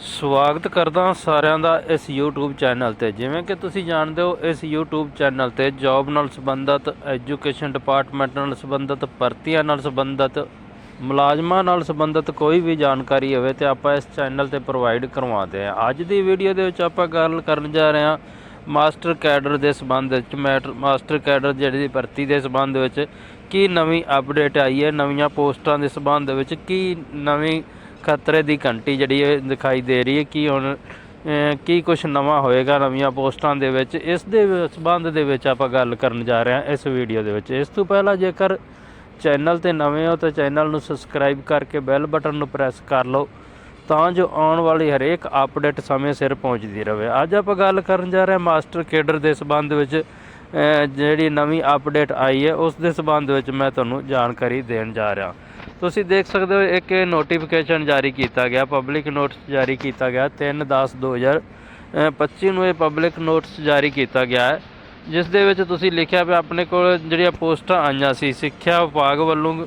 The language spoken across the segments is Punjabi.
ਸਵਾਗਤ ਕਰਦਾ ਸਾਰਿਆਂ ਦਾ ਇਸ YouTube ਚੈਨਲ ਤੇ। ਜਿਵੇਂ ਕਿ ਤੁਸੀਂ ਜਾਣਦੇ ਹੋ, ਇਸ YouTube ਚੈਨਲ ਤੇ ਜੌਬ ਨਾਲ ਸੰਬੰਧਿਤ ਐਜੂਕੇਸ਼ਨ ਡਿਪਾਰਟਮੈਂਟ ਨਾਲ ਸੰਬੰਧਿਤ, ਭਰਤੀਆਂ ਨਾਲ ਸੰਬੰਧਿਤ, ਮੁਲਾਜ਼ਮਾਂ ਨਾਲ ਸੰਬੰਧਿਤ ਕੋਈ ਵੀ ਜਾਣਕਾਰੀ ਹੋਵੇ ਤੇ ਆਪਾਂ ਇਸ ਚੈਨਲ ਤੇ ਪ੍ਰੋਵਾਈਡ ਕਰਵਾਉਂਦੇ ਹਾਂ। ਅੱਜ ਦੀ ਵੀਡੀਓ ਦੇ ਵਿੱਚ ਆਪਾਂ ਗੱਲ ਕਰਨ ਜਾ ਰਹੇ ਹਾਂ ਮਾਸਟਰ ਕੈਡਰ ਦੇ ਸੰਬੰਧ ਵਿੱਚ, ਮੈਟਰ, ਮਾਸਟਰ ਕੈਡਰ ਜਿਹੜੀ ਦੀ ਭਰਤੀ ਦੇ ਸੰਬੰਧ ਵਿੱਚ ਕੀ ਨਵੀਂ ਅਪਡੇਟ ਆਈ ਹੈ, ਨਵੀਆਂ ਪੋਸਟਾਂ ਦੇ ਸੰਬੰਧ ਵਿੱਚ ਕੀ ਨਵੀਂ ਖਤਰੇ ਦੀ ਘੰਟੀ ਜਿਹੜੀ ਹੈ ਦਿਖਾਈ ਦੇ ਰਹੀ ਹੈ ਕਿ ਹੁਣ ਕੀ ਕੁਝ ਨਵਾਂ ਹੋਏਗਾ ਨਵੀਆਂ ਪੋਸਟਾਂ ਦੇ ਵਿੱਚ। ਇਸ ਦੇ ਵ- ਸੰਬੰਧ ਦੇ ਵਿੱਚ ਆਪਾਂ ਗੱਲ ਕਰਨ ਜਾ ਰਹੇ ਹਾਂ ਇਸ ਵੀਡੀਓ ਦੇ ਵਿੱਚ। ਇਸ ਤੋਂ ਪਹਿਲਾਂ ਜੇਕਰ ਚੈਨਲ ਤੇ ਨਵੇਂ ਹੋ ਤਾਂ ਚੈਨਲ ਨੂੰ ਸਬਸਕ੍ਰਾਈਬ ਕਰਕੇ ਬੈਲ ਬਟਨ ਨੂੰ ਪ੍ਰੈਸ ਕਰ ਲਓ, ਤਾਂ ਜੋ ਆਉਣ ਵਾਲੀ ਹਰੇਕ ਅਪਡੇਟ ਸਮੇਂ ਸਿਰ ਪਹੁੰਚਦੀ ਰਹੇ। ਅੱਜ ਆਪਾਂ ਗੱਲ ਕਰਨ ਜਾ ਰਹੇ ਹਾਂ ਮਾਸਟਰ ਕੇਡਰ ਦੇ ਸੰਬੰਧ ਵਿੱਚ ਜਿਹੜੀ ਨਵੀਂ ਅਪਡੇਟ ਆਈ ਹੈ, ਉਸ ਦੇ ਸੰਬੰਧ ਵਿੱਚ ਮੈਂ ਤੁਹਾਨੂੰ ਜਾਣਕਾਰੀ ਦੇਣ ਜਾ ਰਿਹਾ। ਤੁਸੀਂ ਦੇਖ ਸਕਦੇ ਹੋ, ਇੱਕ ਨੋਟੀਫਿਕੇਸ਼ਨ ਜਾਰੀ ਕੀਤਾ ਗਿਆ ਪਬਲਿਕ ਨੋਟਿਸ ਜਾਰੀ ਕੀਤਾ ਗਿਆ 3/10/2025 ਨੂੰ ਇਹ ਪਬਲਿਕ ਨੋਟਿਸ ਜਾਰੀ ਕੀਤਾ ਗਿਆ ਹੈ, ਜਿਸ ਦੇ ਵਿੱਚ ਤੁਸੀਂ ਲਿਖਿਆ ਵੀ ਆਪਣੇ ਕੋਲ ਜਿਹੜੀਆਂ ਪੋਸਟਾਂ ਆਈਆਂ ਸੀ, ਸਿੱਖਿਆ ਵਿਭਾਗ ਵੱਲੋਂ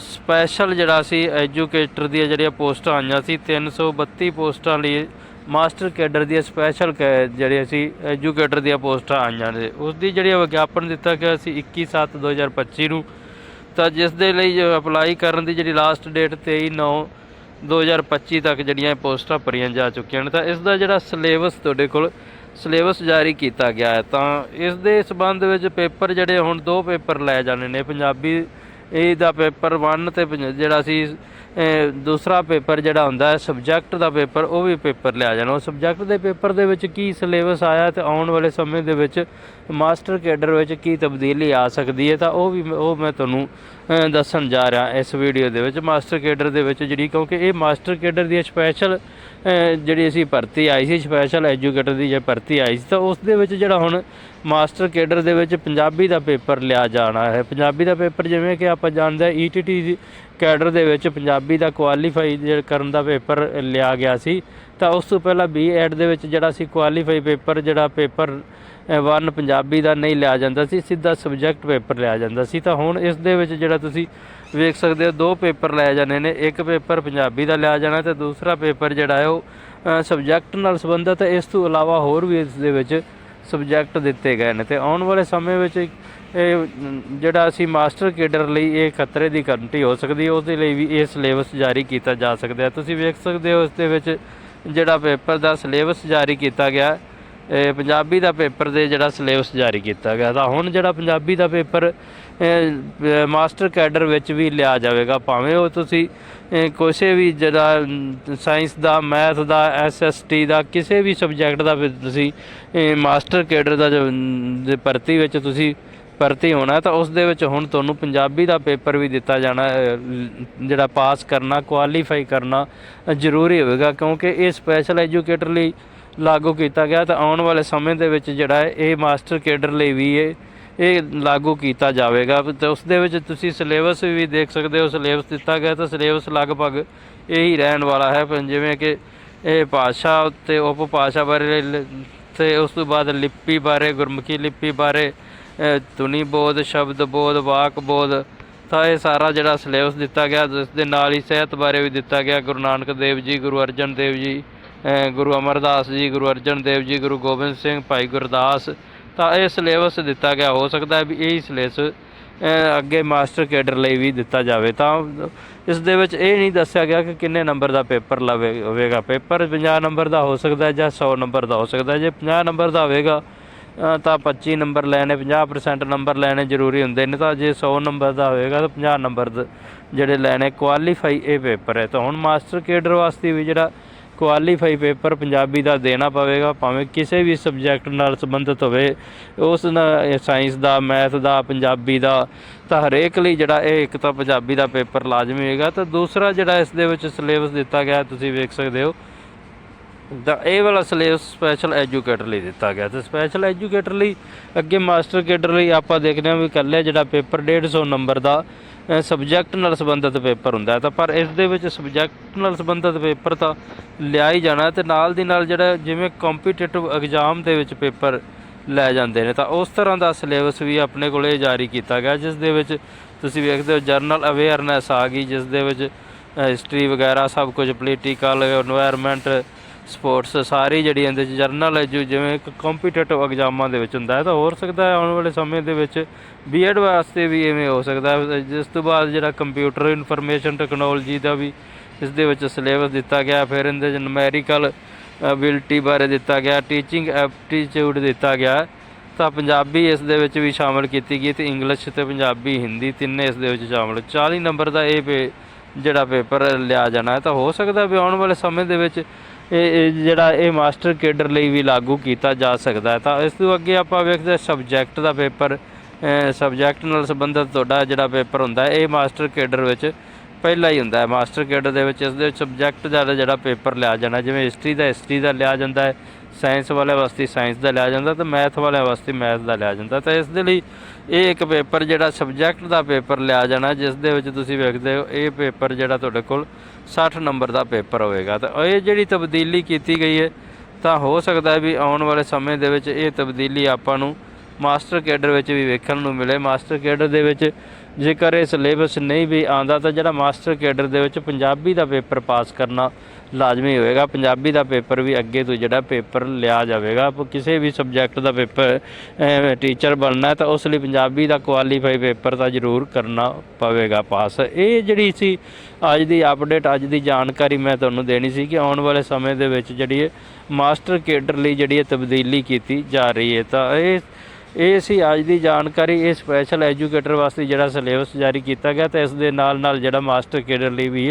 ਸਪੈਸ਼ਲ ਜਿਹੜਾ ਸੀ ਐਜੂਕੇਟਰ ਦੀਆਂ ਜਿਹੜੀਆਂ ਪੋਸਟਾਂ ਆਈਆਂ ਸੀ 332 ਪੋਸਟਾਂ ਲਈ ਮਾਸਟਰ ਕੈਡਰ ਦੀਆਂ ਸਪੈਸ਼ਲ ਜਿਹੜੀਆਂ ਸੀ ਐਜੂਕੇਟਰ ਦੀਆਂ ਪੋਸਟਾਂ ਆਈਆਂ ਨੇ। ਉਸ ਦੀ ਜਿਹੜੀ ਵਿਗਿਆਪਨ ਦਿੱਤਾ ਗਿਆ ਸੀ 21/7/2025 ਨੂੰ ਤਾਂ ਜਿਸ ਦੇ ਲਈ ਅਪਲਾਈ ਕਰਨ ਦੀ ਜਿਹੜੀ ਲਾਸਟ ਡੇਟ 23/9/2025 ਤੱਕ ਜਿਹੜੀਆਂ ਪੋਸਟਾਂ ਭਰੀਆਂ ਜਾ ਚੁੱਕੀਆਂ ਨੇ, ਤਾਂ ਇਸ ਦਾ ਜਿਹੜਾ ਸਿਲੇਬਸ ਤੁਹਾਡੇ ਕੋਲ ਸਿਲੇਬਸ ਜਾਰੀ ਕੀਤਾ ਗਿਆ ਹੈ। ਤਾਂ ਇਸ ਦੇ ਸਬੰਧ ਵਿੱਚ ਪੇਪਰ ਜਿਹੜੇ ਹੁਣ ਦੋ ਪੇਪਰ ਲੈ ਜਾਣੇ ਨੇ, ਪੰਜਾਬੀ, ਇਹ ਦਾ ਪੇਪਰ 1 ਤੇ ਪੰਜ- ਜਿਹੜਾ ਸੀ ਦੂਸਰਾ ਪੇਪਰ ਜਿਹੜਾ ਹੁੰਦਾ ਹੈ ਸਬਜੈਕਟ ਦਾ ਪੇਪਰ, ਉਹ ਵੀ ਪੇਪਰ ਲਿਆ ਜਾਣਾ। ਉਹ ਸਬਜੈਕਟ ਦੇ ਪੇਪਰ ਦੇ ਵਿੱਚ ਕੀ ਸਿਲੇਬਸ ਆਇਆ ਤੇ ਆਉਣ ਵਾਲੇ ਸਮੇਂ ਦੇ ਵਿੱਚ ਮਾਸਟਰ ਕੇਡਰ ਵਿੱਚ ਕੀ ਤਬਦੀਲੀ ਆ ਸਕਦੀ ਹੈ, ਤਾਂ ਉਹ ਵੀ ਮੈਂ- ਉਹ ਮੈਂ ਤੁਹਾਨੂੰ ਦੱਸਣ ਜਾ ਰਿਹਾ ਇਸ ਵੀਡੀਓ ਦੇ ਵਿੱਚ। ਮਾਸਟਰ ਕੇਡਰ ਦੇ ਵਿੱਚ ਜਿਹੜੀ ਕਿਉਂਕਿ ਇਹ ਮਾਸਟਰ ਕੇਡਰ ਦੀ ਸਪੈਸ਼ਲ ਜਿਹੜੀ ਅਸੀਂ ਭਰਤੀ ਆਈ ਸੀ ਸਪੈਸ਼ਲ ਐਜੂਕੇਟਰ ਦੀ ਜੇ ਭਰਤੀ ਆਈ ਸੀ, ਤਾਂ ਉਸ ਦੇ ਵਿੱਚ ਜਿਹੜਾ ਹੁਣ ਮਾਸਟਰ ਕੇਡਰ ਦੇ ਵਿੱਚ ਪੰਜਾਬੀ ਦਾ ਪੇਪਰ ਲਿਆ ਜਾਣਾ ਹੈ। ਪੰਜਾਬੀ ਦਾ ਪੇਪਰ ਜਿਵੇਂ ਕਿ ਆਪਾਂ ਜਾਣਦੇ ਹਾਂ ਈਟੀਟੀ ਕੇਡਰ ਦੇ ਵਿੱਚ ਪੰਜਾਬੀ ਦਾ ਕੁਆਲੀਫਾਈ ਕਰਨ ਦਾ ਪੇਪਰ ਲਿਆ ਗਿਆ ਸੀ, ਤਾਂ ਉਸ ਤੋਂ ਪਹਿਲਾਂ ਬੀ ਐਡ ਦੇ ਵਿੱਚ ਜਿਹੜਾ ਸੀ ਕੁਆਲੀਫਾਈ ਪੇਪਰ, ਜਿਹੜਾ ਪੇਪਰ ਵਨ ਪੰਜਾਬੀ ਦਾ ਨਹੀਂ ਲਿਆ ਜਾਂਦਾ ਸੀ, ਸਿੱਧਾ ਸਬਜੈਕਟ ਪੇਪਰ ਲਿਆ ਜਾਂਦਾ ਸੀ। ਤਾਂ ਹੁਣ ਇਸ ਦੇ ਵਿੱਚ ਜਿਹੜਾ ਤੁਸੀਂ ਵੇਖ ਸਕਦੇ ਹੋ, ਦੋ ਪੇਪਰ ਲਏ ਜਾਣੇ ਨੇ, ਇੱਕ ਪੇਪਰ ਪੰਜਾਬੀ ਦਾ ਲਿਆ ਜਾਣਾ ਤੇ ਦੂਸਰਾ ਪੇਪਰ ਜਿਹੜਾ ਹੈ ਉਹ ਸਬਜੈਕਟ ਨਾਲ ਸੰਬੰਧਿਤ ਹੈ। ਇਸ ਤੋਂ ਇਲਾਵਾ ਹੋਰ ਵੀ ਇਸ ਦੇ ਵਿੱਚ ਸਬਜੈਕਟ ਦਿੱਤੇ ਗਏ ਨੇ ਤੇ ਆਉਣ ਵਾਲੇ ਸਮੇਂ ਵਿੱਚ ਇਹ, ਜਿਹੜਾ ਅਸੀਂ ਮਾਸਟਰ ਕੇਡਰ ਲਈ ਇਹ ਖਤਰੇ ਦੀ ਘੰਟੀ ਹੋ ਸਕਦੀ ਹੈ, ਉਹਦੇ ਲਈ ਵੀ ਇਹ ਸਿਲੇਬਸ ਜਾਰੀ ਕੀਤਾ ਜਾ ਸਕਦਾ ਹੈ। ਤੁਸੀਂ ਵੇਖ ਸਕਦੇ ਹੋ ਇਸ ਦੇ ਵਿੱਚ ਜਿਹੜਾ ਪੇਪਰ ਦਾ ਸਿਲੇਬਸ ਜਾਰੀ ਕੀਤਾ ਗਿਆ ਪੰਜਾਬੀ ਦਾ ਪੇਪਰ ਦੇ ਜਿਹੜਾ ਸਿਲੇਬਸ ਜਾਰੀ ਕੀਤਾ ਗਿਆ ਤਾਂ ਹੁਣ ਜਿਹੜਾ ਪੰਜਾਬੀ ਦਾ ਪੇਪਰ ਮਾਸਟਰ ਕੈਡਰ ਵਿੱਚ ਵੀ ਲਿਆ ਜਾਵੇਗਾ ਭਾਵੇਂ ਉਹ ਤੁਸੀਂ ਕਿਸੇ ਵੀ ਜਿਹੜਾ ਸਾਇੰਸ ਦਾ ਮੈਥ ਦਾ ਐਸਐਸਟੀ ਦਾ ਕਿਸੇ ਵੀ ਸਬਜੈਕਟ ਦਾ ਵੀ ਤੁਸੀਂ ਮਾਸਟਰ ਕੈਡਰ ਦਾ ਜੋ, ਦੇ ਭਰਤੀ ਵਿੱਚ ਤੁਸੀਂ ਭਰਤੀ ਹੋਣਾ ਤਾਂ ਉਸ ਦੇ ਵਿੱਚ ਹੁਣ ਤੁਹਾਨੂੰ ਪੰਜਾਬੀ ਦਾ ਪੇਪਰ ਵੀ ਦਿੱਤਾ ਜਾਣਾ ਜਿਹੜਾ ਪਾਸ ਕਰਨਾ ਕੁਆਲੀਫਾਈ ਕਰਨਾ ਜ਼ਰੂਰੀ ਹੋਵੇਗਾ ਕਿਉਂਕਿ ਇਹ ਸਪੈਸ਼ਲ ਐਜੂਕੇਟਰ ਲਈ ਲਾਗੂ ਕੀਤਾ ਗਿਆ ਤਾਂ ਆਉਣ ਵਾਲੇ ਸਮੇਂ ਦੇ ਵਿੱਚ ਜਿਹੜਾ ਹੈ ਇਹ ਮਾਸਟਰ ਕੇਡਰ ਲਈ ਵੀ ਇਹ ਇਹ ਲਾਗੂ ਕੀਤਾ ਜਾਵੇਗਾ। ਤੇ ਉਸ ਦੇ ਵਿੱਚ ਤੁਸੀਂ ਸਿਲੇਬਸ ਵੀ ਦੇਖ ਸਕਦੇ ਹੋ, ਸਿਲੇਬਸ ਦਿੱਤਾ ਗਿਆ ਤਾਂ ਸਿਲੇਬਸ ਲਗਭਗ ਇਹੀ ਰਹਿਣ ਵਾਲਾ ਹੈ। ਜਿਵੇਂ ਕਿ ਇਹ ਭਾਸ਼ਾ ਤੇ ਉਪ ਭਾਸ਼ਾ ਬਾਰੇ ਲ- ਤੇ ਉਸ ਤੋਂ ਬਾਅਦ ਲਿਪੀ ਬਾਰੇ, ਗੁਰਮੁਖੀ ਲਿਪੀ ਬਾਰੇ ਧੁਨੀ ਬੋਧ, ਸ਼ਬਦ ਬੋਧ, ਵਾਕ ਬੋਧ, ਤਾਂ ਇਹ ਸਾਰਾ ਜਿਹੜਾ ਸਿਲੇਬਸ ਦਿੱਤਾ ਗਿਆ, ਜਿਸ ਦੇ ਨਾਲ ਹੀ ਸਿਹਤ ਬਾਰੇ ਵੀ ਦਿੱਤਾ ਗਿਆ। ਗੁਰੂ ਨਾਨਕ ਦੇਵ ਜੀ, ਗੁਰੂ ਅਰਜਨ ਦੇਵ ਜੀ ਗੁਰੂ ਅਮਰਦਾਸ ਜੀ, ਗੁਰੂ ਅਰਜਨ ਦੇਵ ਜੀ, ਗੁਰੂ ਗੋਬਿੰਦ ਸਿੰਘ, ਭਾਈ ਗੁਰਦਾਸ, ਤਾਂ ਇਹ ਸਿਲੇਬਸ ਦਿੱਤਾ ਗਿਆ। ਹੋ ਸਕਦਾ ਹੈ ਵੀ ਇਹ ਸਿਲੇਬਸ ਅੱਗੇ ਮਾਸਟਰ ਕੇਡਰ ਲਈ ਵੀ ਦਿੱਤਾ ਜਾਵੇ। ਤਾਂ ਇਸ ਦੇ ਵਿੱਚ ਇਹ ਨਹੀਂ ਦੱਸਿਆ ਗਿਆ ਕਿ ਕਿੰਨੇ ਨੰਬਰ ਦਾ ਪੇਪਰ ਲਵੇ, ਹੋਵੇਗਾ। ਪੇਪਰ 50 ਨੰਬਰ ਦਾ ਹੋ ਸਕਦਾ ਜਾਂ 100 ਨੰਬਰ ਦਾ ਹੋ ਸਕਦਾ ਜੇ 50 ਨੰਬਰ ਦਾ ਹੋਵੇਗਾ ਤਾਂ 25 ਨੰਬਰ ਲੈਣੇ 50% ਨੰਬਰ ਲੈਣੇ ਜ਼ਰੂਰੀ ਹੁੰਦੇ ਨੇ। ਤਾਂ ਜੇ 100 ਨੰਬਰ ਦਾ ਹੋਵੇਗਾ, ਤਾਂ 50 ਨੰਬਰ ਜਿਹੜੇ ਲੈਣੇ ਕੁਆਲੀਫਾਈ ਇਹ ਪੇਪਰ ਹੈ। ਤਾਂ ਹੁਣ ਮਾਸਟਰ ਕੇਡਰ ਵਾਸਤੇ ਵੀ ਜਿਹੜਾ ਕੁਆਲੀਫਾਈ ਪੇਪਰ ਪੰਜਾਬੀ ਦਾ ਦੇਣਾ ਪਵੇਗਾ, ਭਾਵੇਂ ਕਿਸੇ ਵੀ ਸਬਜੈਕਟ ਨਾਲ ਸੰਬੰਧਿਤ ਹੋਵੇ, ਉਸ ਨਾਲ ਸਾਇੰਸ ਦਾ ਮੈਥ ਦਾ, ਪੰਜਾਬੀ ਦਾ, ਤਾਂ ਹਰੇਕ ਲਈ ਜਿਹੜਾ ਇਹ ਇੱਕ ਤਾਂ ਪੰਜਾਬੀ ਦਾ ਪੇਪਰ ਲਾਜ਼ਮੀ ਹੋਏਗਾ, ਤਾਂ ਦੂਸਰਾ ਜਿਹੜਾ ਇਸ ਦੇ ਵਿੱਚ ਸਿਲੇਬਸ ਦਿੱਤਾ ਗਿਆ, ਤੁਸੀਂ ਵੇਖ ਸਕਦੇ ਹੋ। ਦਾ ਇਹ ਵਾਲਾ ਸਿਲੇਬਸ ਸਪੈਸ਼ਲ ਐਜੂਕੇਟਰ ਲਈ ਦਿੱਤਾ ਗਿਆ ਤੇ ਸਪੈਸ਼ਲ ਐਜੂਕੇਟਰ ਲਈ ਅੱਗੇ ਮਾਸਟਰ ਕੇਡਰ ਲਈ ਆਪਾਂ ਦੇਖਦੇ ਹਾਂ ਵੀ ਕੱਲੇ ਜਿਹੜਾ ਪੇਪਰ 150 ਨੰਬਰ ਦਾ ਸਬਜੈਕਟ ਨਾਲ ਸੰਬੰਧਿਤ ਪੇਪਰ ਹੁੰਦਾ ਤਾਂ ਪਰ ਇਸ ਦੇ ਵਿੱਚ ਸਬਜੈਕਟ ਨਾਲ ਸੰਬੰਧਿਤ ਪੇਪਰ ਤਾਂ ਲਿਆ ਹੀ ਜਾਣਾ ਤੇ ਨਾਲ ਦੀ ਨਾਲ ਜਿਹੜਾ ਜਿਵੇਂ ਕੰਪੀਟੀਟਿਵ ਐਗਜ਼ਾਮ ਦੇ ਵਿੱਚ ਪੇਪਰ ਲੈ ਜਾਂਦੇ ਨੇ, ਤਾਂ ਉਸ ਤਰ੍ਹਾਂ ਦਾ ਸਿਲੇਬਸ ਵੀ ਆਪਣੇ ਕੋਲੇ ਜਾਰੀ ਕੀਤਾ ਗਿਆ, ਜਿਸ ਦੇ ਵਿੱਚ ਤੁਸੀਂ ਵੇਖਦੇ ਹੋ ਜਰਨਲ ਅਵੇਅਰਨੈਸ ਆ ਗਈ, ਜਿਸ ਦੇ ਵਿੱਚ ਹਿਸਟਰੀ ਵਗੈਰਾ ਸਭ ਕੁਝ ਪੋਲੀਟੀਕਲ এনवायरमेंट ਸਪੋਰਟਸ ਸਾਰੀ ਜਿਹੜੀ ਇਹਦੇ ਚ ਜਰਨਲ ਐਜੂ ਜਿਵੇਂ ਕੰਪੀਟੀਟਿਵ ਐਗਜ਼ਾਮਾਂ ਦੇ ਵਿੱਚ ਹੁੰਦਾ ਹੈ, ਤਾਂ ਹੋ ਸਕਦਾ ਹੈ ਆਉਣ ਵਾਲੇ ਸਮੇਂ ਦੇ ਵਿੱਚ ਬੀਐਡ ਵਾਸਤੇ ਵੀ ਐਵੇਂ ਹੋ ਸਕਦਾ ਹੈ। ਜਿਸ ਤੋਂ ਬਾਅਦ ਜਿਹੜਾ ਕੰਪਿਊਟਰ ਇਨਫੋਰਮੇਸ਼ਨ ਟੈਕਨੋਲੋਜੀ ਦਾ ਵੀ ਇਸ ਦੇ ਵਿੱਚ ਸਿਲੇਬਸ ਦਿੱਤਾ ਗਿਆ, ਫਿਰ ਇਹਦੇ ਚ ਨੂਮੈਰੀਕਲ ਐਬਿਲਿਟੀ ਬਾਰੇ ਦਿੱਤਾ ਗਿਆ ਟੀਚਿੰਗ ਐਪਟੀਟਿਊਡ ਦਿੱਤਾ ਗਿਆ, ਤਾਂ ਪੰਜਾਬੀ ਇਸ ਦੇ ਵਿੱਚ ਵੀ ਸ਼ਾਮਲ ਕੀਤੀ ਗਈ ਤੇ ਇੰਗਲਿਸ਼ ਤੇ ਪੰਜਾਬੀ ਹਿੰਦੀ ਤਿੰਨੇ ਇਸ ਦੇ ਵਿੱਚ ਸ਼ਾਮਲ। 40 ਨੰਬਰ ਦਾ ਇਹ ਪੇ ਜਿਹੜਾ ਪੇਪਰ ਲਿਆ ਜਾਣਾ ਹੈ, ਤਾਂ ਹੋ ਸਕਦਾ ਵੀ ਆਉਣ ਵਾਲੇ ਸਮੇਂ ਦੇ ਵਿੱਚ ਇਹ ਇਹ ਜਿਹੜਾ ਇਹ ਮਾਸਟਰ ਕੇਡਰ ਲਈ ਵੀ ਲਾਗੂ ਕੀਤਾ ਜਾ ਸਕਦਾ ਹੈ। ਤਾਂ ਇਸ ਤੋਂ ਅੱਗੇ ਆਪਾਂ ਵੇਖਦੇ ਸਬਜੈਕਟ ਦਾ ਪੇਪਰ ਸਬਜੈਕਟ ਨਾਲ ਸੰਬੰਧਿਤ ਤੁਹਾਡਾ ਜਿਹੜਾ ਪੇਪਰ ਹੁੰਦਾ ਇਹ ਮਾਸਟਰ ਕੇਡਰ ਵਿੱਚ ਪਹਿਲਾ ਹੀ ਹੁੰਦਾ ਹੈ। ਮਾਸਟਰ ਕੇਡਰ ਦੇ ਵਿੱਚ ਇਸ ਦੇ ਸਬਜੈਕਟ ਦਾ ਜਿਹੜਾ ਪੇਪਰ ਲਿਆ ਜਾਣਾ, ਜਿਵੇਂ ਹਿਸਟਰੀ ਦਾ ਹਿਸਟਰੀ ਦਾ ਲਿਆ ਜਾਂਦਾ ਹੈ। ਸਾਇੰਸ ਵਾਲੇ ਵਾਸਤੇ ਸਾਇੰਸ ਦਾ ਲਿਆ ਜਾਂਦਾ ਤੇ ਮੈਥ ਵਾਲੇ ਵਾਸਤੇ ਮੈਥ ਦਾ ਲਿਆ ਜਾਂਦਾ ਤਾਂ ਇਸ ਦੇ ਲਈ ਇਹ ਇੱਕ ਪੇਪਰ ਜਿਹੜਾ ਸਬਜੈਕਟ ਦਾ ਪੇਪਰ ਲਿਆ ਜਾਣਾ, ਜਿਸ ਦੇ ਵਿੱਚ ਤੁਸੀਂ ਵੇਖਦੇ ਹੋ ਇਹ ਪੇਪਰ ਜਿਹੜਾ ਤੁਹਾਡੇ ਕੋਲ 60 ਨੰਬਰ ਦਾ ਪੇਪਰ ਹੋਵੇਗਾ। ਤਾਂ ਇਹ ਜਿਹੜੀ ਤਬਦੀਲੀ ਕੀਤੀ ਗਈ ਹੈ, ਤਾਂ ਹੋ ਸਕਦਾ ਵੀ ਆਉਣ ਵਾਲੇ ਸਮੇਂ ਦੇ ਵਿੱਚ ਇਹ ਤਬਦੀਲੀ ਆਪਾਂ ਨੂੰ ਮਾਸਟਰ ਕੇਡਰ ਵਿੱਚ ਵੀ ਵੇਖਣ ਨੂੰ ਮਿਲੇ। ਮਾਸਟਰ ਕੇਡਰ ਦੇ ਵਿੱਚ ਜੇਕਰ ਇਹ ਸਿਲੇਬਸ ਨਹੀਂ ਵੀ ਆਂਦਾ ਤਾਂ ਜਿਹੜਾ ਮਾਸਟਰ ਕੇਡਰ ਦੇ ਵਿੱਚ ਪੰਜਾਬੀ ਦਾ ਪੇਪਰ ਪਾਸ ਕਰਨਾ ਲਾਜ਼ਮੀ ਹੋਏਗਾ। ਪੰਜਾਬੀ ਦਾ ਪੇਪਰ ਵੀ ਅੱਗੇ ਤੋਂ ਜਿਹੜਾ ਪੇਪਰ ਲਿਆ ਜਾਵੇਗਾ। ਆਪਾਂ ਕਿਸੇ ਵੀ ਸਬਜੈਕਟ ਦਾ ਪੇਪਰ ਟੀਚਰ ਬਣਨਾ ਤਾਂ ਉਸ ਲਈ ਪੰਜਾਬੀ ਦਾ ਕੁਆਲੀਫਾਈ ਪੇਪਰ ਤਾਂ ਜ਼ਰੂਰ ਕਰਨਾ ਪਵੇਗਾ ਪਾਸ। ਇਹ ਜਿਹੜੀ ਸੀ, ਅੱਜ ਦੀ ਅਪਡੇਟ ਅੱਜ ਦੀ ਜਾਣਕਾਰੀ ਮੈਂ ਤੁਹਾਨੂੰ ਦੇਣੀ ਸੀ ਕਿ ਆਉਣ ਵਾਲੇ ਸਮੇਂ ਦੇ ਵਿੱਚ ਜਿਹੜੀ ਮਾਸਟਰ ਕੇਡਰ ਲਈ ਜਿਹੜੀ ਹੈ ਤਬਦੀਲੀ ਕੀਤੀ ਜਾ ਰਹੀ ਹੈ, ਤਾਂ ਇਹ ਇਹ ਸੀ ਅੱਜ ਦੀ ਜਾਣਕਾਰੀ, ਇਹ ਸਪੈਸ਼ਲ ਐਜੂਕੇਟਰ ਵਾਸਤੇ ਜਿਹੜਾ ਸਿਲੇਬਸ ਜਾਰੀ ਕੀਤਾ ਗਿਆ ਤੇ ਇਸ ਦੇ ਨਾਲ ਨਾਲ ਜਿਹੜਾ ਮਾਸਟਰ ਕੇਡਰ ਲਈ ਵੀ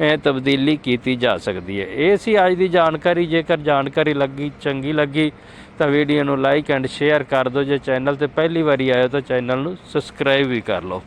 ਇਹ ਤਬਦੀਲੀ ਕੀਤੀ ਜਾ ਸਕਦੀ ਹੈ। ਇਹ ਸੀ ਅੱਜ ਦੀ ਜਾਣਕਾਰੀ, ਜੇਕਰ ਜਾਣਕਾਰੀ ਲੱਗੀ, ਚੰਗੀ ਲੱਗੀ, ਤਾਂ ਵੀਡੀਓ ਨੂੰ ਲਾਈਕ ਐਂਡ ਸ਼ੇਅਰ ਕਰ ਦਿਓ। ਜੇ ਚੈਨਲ ਤੇ ਪਹਿਲੀ ਵਾਰੀ ਆਏ ਹੋ ਤਾਂ ਚੈਨਲ ਨੂੰ ਸਬਸਕ੍ਰਾਈਬ ਵੀ ਕਰ ਲਓ।